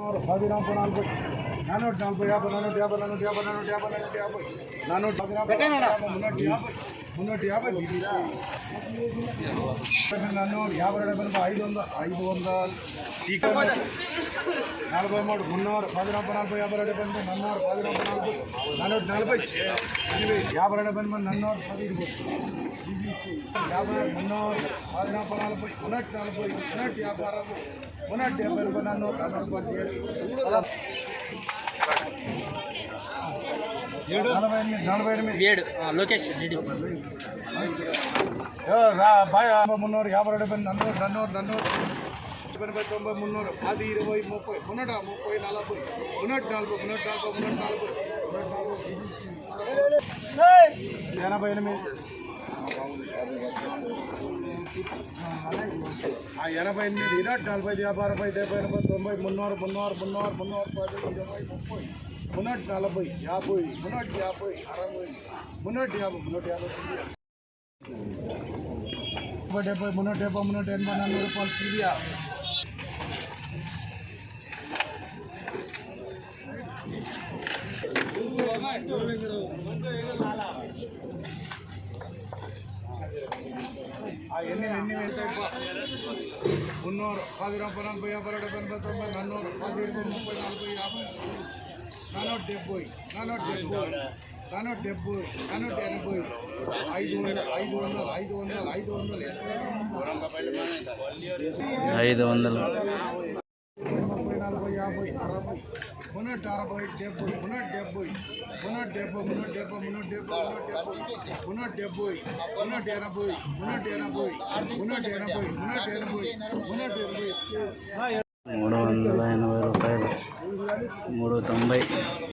పది నలభై నలభై నానూట నలభై యాభై నానూట యాభై నానూట యాభై నానూట యాభై నానూట యాభై నానూట పది నలభై మున్నూట యాభై మున్నూట యాభై నాన్నూరు యాభై డెబ్బై ఐదు వందల ఐదు వందల సీకర్ నలభై మూడు మున్నూరు పది నలభై నలభై యాభై డెబ్బై ఎనిమిది నన్నూరు పది నలభై నలభై నానూట నలభై యాభై డెబ్బై ఎనిమిది నన్నూరు పది యాభై మున్నూరు పది నలభై ఉన్నట్టు నలభై ఉన్నట్టు యాభై ఉన్నట్టు డెబ్బై ఎనభై నన్నూరు నన్నూరు నలభై మున్నూరు యాభై డెబ్బై నన్నూరు నన్నూరు నన్నూరు ఎనభై తొంభై మున్నూరు పది ఇరవై ముప్పై ఉన్నట ముప్పై నలభై ఉన్నట్టు నలభై ఉన్నట్టు నలభై ఉన్నట్టు నలభై ఎనభై ఎనిమిది ఎనభై ఎనిమిది ఇరవై నలభై యాభై అరవై డెబ్బై ఎనభై తొంభై మున్నూరు మున్నూరు మున్నూరు మున్నూరు పది ఇరవై ముప్పై మున్నట్ నలభై యాభై మున్నట్ యాభై అరవై మున్నట్ యాభై మున్నట్ యాభై ముప్పై డెబ్బై మున్నూట డెబ్బై మున్నూట ఎనభై నలభై రూపాయలు సిరియా ఎన్ని ఎన్ని వెళ్తాయి మున్నూరు పది రూపాయలు నలభై యాభై డెబ్బై ఎనభై తొంభై నన్నూరు పది ఇరవై ముప్పై నలభై యాభై నానూట డెబ్బై నానూట డెబ్బై నానూట డెబ్బై నానూట ఎనభై ఐదు వందలు ఐదు వందలు ఐదు వందలు ఐదు వందలు ఐదు వందలు ముప్పై నలభై డెబ్బై అరవై మున్నూట అరవై డెబ్బై మున్నూట డెబ్బై మున్నూట డెబ్బై మున్నూట డెబ్బై మున్నూట డెబ్బై మున్నూట డెబ్బై మున్నూట ఎనభై మున్నూట ఎనభై మున్నూట ఎనభై మున్నూట ఎనభై మున్నూట ఎనభై మూడు వందల ఎనభై రూపాయలు. మూడు తొంభై.